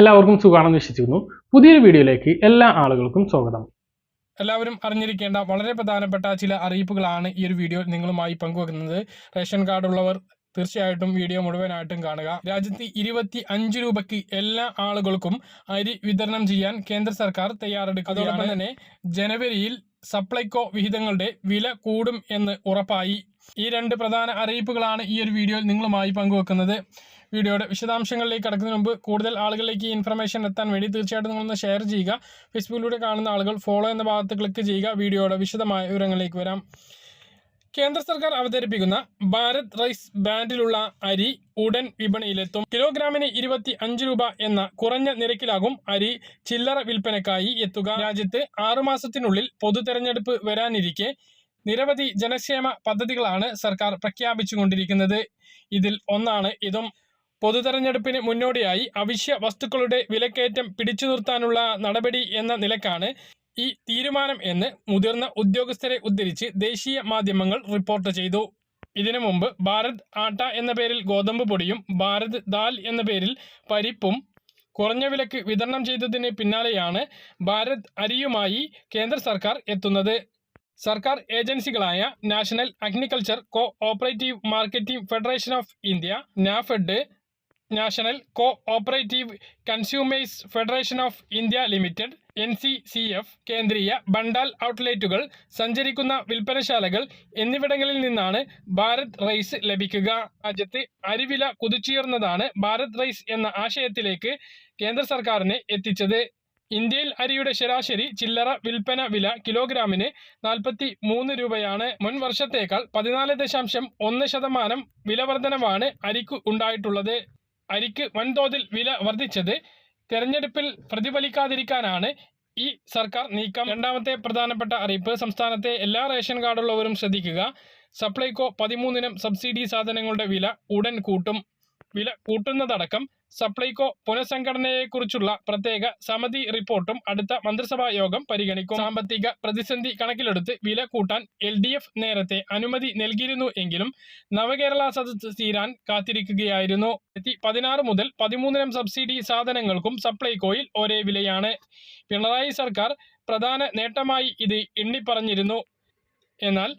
എല്ലാവർക്കും സുഖമാണെന്ന് വിശ്വസിക്കുന്നു. പുതിയൊരു വീഡിയോയിലേക്ക് എല്ലാ ആളുകൾക്കും സ്വാഗതം. എല്ലാവരും അറിഞ്ഞിരിക്കേണ്ട വളരെ പ്രധാനപ്പെട്ട ചില അറിയിപ്പുകളാണ് ഈ ഒരു വീഡിയോ നിങ്ങളുമായി പങ്കുവെക്കുന്നത്. റേഷൻ കാർഡ് ഉള്ളവർ തീർച്ചയായിട്ടും വീഡിയോ മുഴുവനായിട്ടും കാണുക. രാജ്യത്ത് ഇരുപത്തി അഞ്ച് രൂപയ്ക്ക് എല്ലാ ആളുകൾക്കും അരി വിതരണം ചെയ്യാൻ കേന്ദ്ര സർക്കാർ തയ്യാറെടുക്കുക അതോടൊപ്പം തന്നെ ജനുവരിയിൽ സപ്ലൈകോ വിഹിതങ്ങളുടെ വില കൂടും എന്ന് ഉറപ്പായി. ഈ രണ്ട് പ്രധാന അറിയിപ്പുകളാണ് ഈ ഒരു വീഡിയോയിൽ നിങ്ങളുമായി പങ്കുവെക്കുന്നത്. വീഡിയോയുടെ വിശദാംശങ്ങളിലേക്ക് കടക്കുന്നതിന് മുമ്പ് കൂടുതൽ ആളുകളിലേക്ക് ഈ ഇൻഫർമേഷൻ എത്താൻ വേണ്ടി തീർച്ചയായിട്ടും നിങ്ങളൊന്ന് ഷെയർ ചെയ്യുക. ഫേസ്ബുക്കിലൂടെ കാണുന്ന ആളുകൾ ഫോളോ എന്ന ഭാഗത്ത് ക്ലിക്ക് ചെയ്യുക. വീഡിയോയുടെ വിശദമായ വിവരങ്ങളിലേക്ക് വരാം. കേന്ദ്ര സർക്കാർ അവതരിപ്പിക്കുന്ന ഭാരത് റൈസ് ബാൻഡിലുള്ള അരി ഉടൻ വിപണിയിലെത്തും. കിലോഗ്രാമിന് ഇരുപത്തി അഞ്ച് രൂപ എന്ന കുറഞ്ഞ നിരക്കിലാകും അരി ചില്ലറ വിൽപ്പനക്കായി എത്തുക. രാജ്യത്ത് ആറുമാസത്തിനുള്ളിൽ പൊതു തെരഞ്ഞെടുപ്പ് വരാനിരിക്കെ നിരവധി ജനക്ഷേമ പദ്ധതികളാണ് സർക്കാർ പ്രഖ്യാപിച്ചുകൊണ്ടിരിക്കുന്നത്. ഇതിൽ ഒന്നാണ് ഇതും. പൊതു തെരഞ്ഞെടുപ്പിന് മുന്നോടിയായി അവശ്യ വസ്തുക്കളുടെ വിലക്കയറ്റം പിടിച്ചു നിർത്താനുള്ള നടപടി എന്ന നിലക്കാണ് ഈ തീരുമാനം എന്ന് മുതിർന്ന ഉദ്യോഗസ്ഥരെ ഉദ്ധരിച്ച് ദേശീയ മാധ്യമങ്ങൾ റിപ്പോർട്ട് ചെയ്തു. ഇതിനു മുമ്പ് ഭാരത് ആട്ട എന്ന പേരിൽ ഗോതമ്പ് പൊടിയും ഭാരത് ദാൽ എന്ന പേരിൽ പരിപ്പും കുറഞ്ഞ വിലക്ക് വിതരണം ചെയ്തതിന് പിന്നാലെയാണ് ഭാരത് അരിയുമായി കേന്ദ്ര സർക്കാർ എത്തുന്നത്. സർക്കാർ ഏജൻസികളായ national agriculture cooperative marketing federation of India NAFED national cooperative consumers federation of India limited N C C F Kendriya Bhandar ഔട്ട്ലെറ്റുകൾ സഞ്ചരിക്കുന്ന വിൽപ്പനശാലകൾ എന്നിവിടങ്ങളിൽ നിന്നാണ് ഭാരത് റൈസ് ലഭിക്കുക. രാജ്യത്ത് അരിവില കുതിച്ചുയർന്നതാണ് ഭാരത് റൈസ് എന്ന ആശയത്തിലേക്ക് കേന്ദ്ര സർക്കാരിനെ എത്തിച്ചത്. ഇന്ത്യയിൽ അരിയുടെ ശരാശരി ചില്ലറ വിൽപ്പന വില കിലോഗ്രാമിന് നാൽപ്പത്തി മൂന്ന് രൂപയാണ്. മുൻ വർഷത്തേക്കാൾ പതിനാല് ദശാംശം ഒന്ന് ശതമാനം വിലവർധനവാണ് അരിക്ക് ഉണ്ടായിട്ടുള്ളത്. അരിക്ക് വൻതോതിൽ വില വർദ്ധിച്ചത് തെരഞ്ഞെടുപ്പിൽ പ്രതിഫലിക്കാതിരിക്കാനാണ് ഈ സർക്കാർ നീക്കം. രണ്ടാമത്തെ പ്രധാനപ്പെട്ട അറിയിപ്പ് സംസ്ഥാനത്തെ എല്ലാ റേഷൻ കാർഡുള്ളവരും ശ്രദ്ധിക്കുക. സപ്ലൈകോ പതിമൂന്നിനും സബ്സിഡി സാധനങ്ങളുടെ വില ഉടൻ കൂട്ടും. വില കൂട്ടുന്നതടക്കം സപ്ലൈകോ പുനഃസംഘടനയെക്കുറിച്ചുള്ള പ്രത്യേക സമിതി റിപ്പോർട്ടും അടുത്ത മന്ത്രിസഭാ യോഗം പരിഗണിക്കും. സാമ്പത്തിക പ്രതിസന്ധി കണക്കിലെടുത്ത് വില കൂട്ടാൻ എൽ ഡി എഫ് നേരത്തെ അനുമതി നൽകിയിരുന്നു എങ്കിലും നവകേരള സദസ് തീരാൻ കാത്തിരിക്കുകയായിരുന്നു. പതിനാറ് മുതൽ പതിമൂന്നിനം സബ്സിഡി സാധനങ്ങൾക്കും സപ്ലൈകോയിൽ ഒരേ വിലയാണ്. പിണറായി സർക്കാർ പ്രധാന നേട്ടമായി ഇത് എണ്ണിപ്പറഞ്ഞിരുന്നു. എന്നാൽ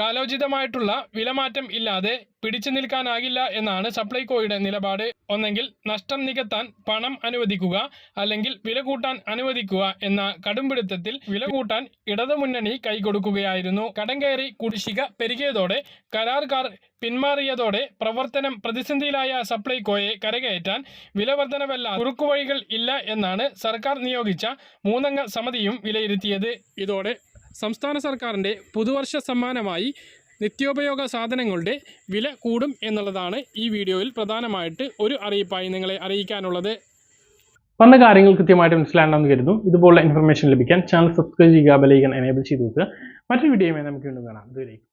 കാലോചിതമായിട്ടുള്ള വിലമാറ്റം ഇല്ലാതെ പിടിച്ചു നിൽക്കാനാകില്ല എന്നാണ് സപ്ലൈകോയുടെ നിലപാട്. ഒന്നെങ്കിൽ നഷ്ടം നികത്താൻ പണം അനുവദിക്കുക അല്ലെങ്കിൽ വില കൂട്ടാൻ അനുവദിക്കുക എന്ന കടുംപിടുത്തത്തിൽ വില കൂട്ടാൻ ഇടതുമുന്നണി കൈകൊടുക്കുകയായിരുന്നു. കടം കയറി കുടിശ്ശിക പെരുകിയതോടെ കരാർക്കാർ പിന്മാറിയതോടെ പ്രവർത്തനം പ്രതിസന്ധിയിലായ സപ്ലൈകോയെ കരകയറ്റാൻ വിലവർധനവല്ല കുറുക്കുവഴികൾ ഇല്ല എന്നാണ് സർക്കാർ നിയോഗിച്ച മൂന്നംഗ സമിതിയും വിലയിരുത്തിയത്. ഇതോടെ സംസ്ഥാന സർക്കാരിന്റെ പുതുവർഷ സമ്മാനമായി നിത്യോപയോഗ സാധനങ്ങളുടെ വില കൂടും എന്നുള്ളതാണ് ഈ വീഡിയോയിൽ പ്രധാനമായിട്ട് ഒരു അറിയിപ്പായി നിങ്ങളെ അറിയിക്കാനുള്ളത്. പറഞ്ഞ കാര്യങ്ങൾ കൃത്യമായിട്ട് മനസ്സിലാണെന്ന് കരുതുന്നു. ഇതുപോലുള്ള ഇൻഫർമേഷൻ ലഭിക്കാൻ ചാനൽ സബ്സ്ക്രൈബ് ചെയ്യുക ബെലൈക്കൻ എനേബിൾ ചെയ്ത് വെക്കുക. മറ്റൊരു വീഡിയോയുമായി നമുക്ക് വീണ്ടും കാണാം. ഇതുവരെയും